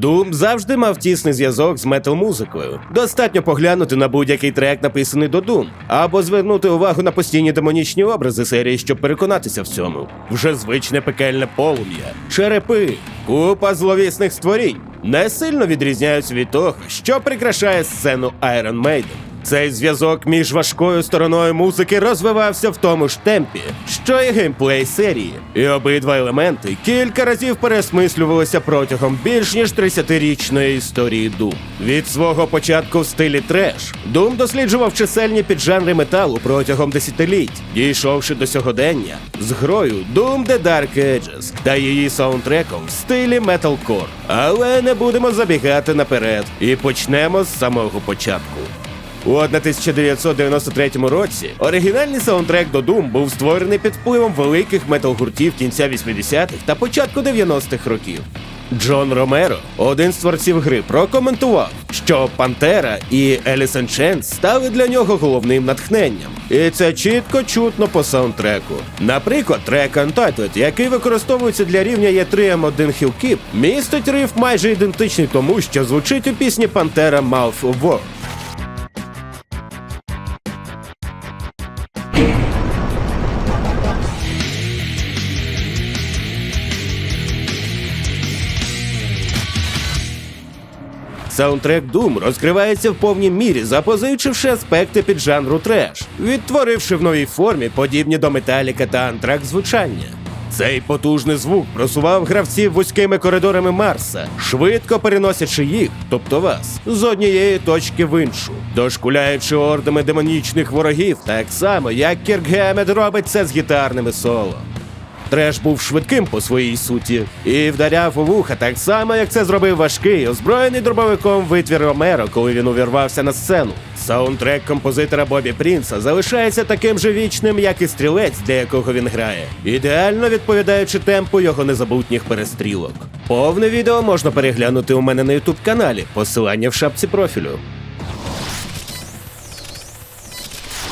Doom завжди мав тісний зв'язок з метал-музикою. Достатньо поглянути на будь-який трек, написаний до Дум, або звернути увагу на постійні демонічні образи серії, щоб переконатися в цьому. Вже звичне пекельне полум'я, черепи, купа зловісних створінь не сильно відрізняються від того, що прикрашає сцену Iron Maiden. Цей зв'язок між важкою стороною музики розвивався в тому ж темпі, що і геймплей серії, і обидва елементи кілька разів пересмислювалися протягом більш ніж 30-річної історії Doom. Від свого початку в стилі треш Doom досліджував чисельні піджанри металу протягом десятиліть, дійшовши до сьогодення з грою Doom The Dark Ages та її саундтреком в стилі металкор. Але не будемо забігати наперед і почнемо з самого початку. У 1993 році оригінальний саундтрек до Doom був створений під впливом великих метал-гуртів кінця 80-х та початку 90-х років. Джон Ромеро, один з творців гри, прокоментував, що Пантера і Alice in стали для нього головним натхненням. І це чітко чутно по саундтреку. Наприклад, трек Untitled, який використовується для рівня E3 M1 Hillkeep, містить риф майже ідентичний тому, що звучить у пісні Пантера Mouth of War. Саундтрек Doom розкривається в повній мірі, запозичивши аспекти під жанру треш, відтворивши в новій формі подібні до Металіка та Антрак звучання. Цей потужний звук просував гравців вузькими коридорами Марса, швидко переносячи їх, тобто вас, з однієї точки в іншу, дошкуляючи ордами демонічних ворогів, так само як Кірк Гемед робить це з гітарними соло. Треш був швидким по своїй суті і вдаряв у вуха так само, як це зробив важкий, озброєний дробовиком витвір Ромеро, коли він увірвався на сцену. Саундтрек композитора Бобі Прінса залишається таким же вічним, як і стрілець, для якого він грає, ідеально відповідаючи темпу його незабутніх перестрілок. Повне відео можна переглянути у мене на ютуб каналі, посилання в шапці профілю.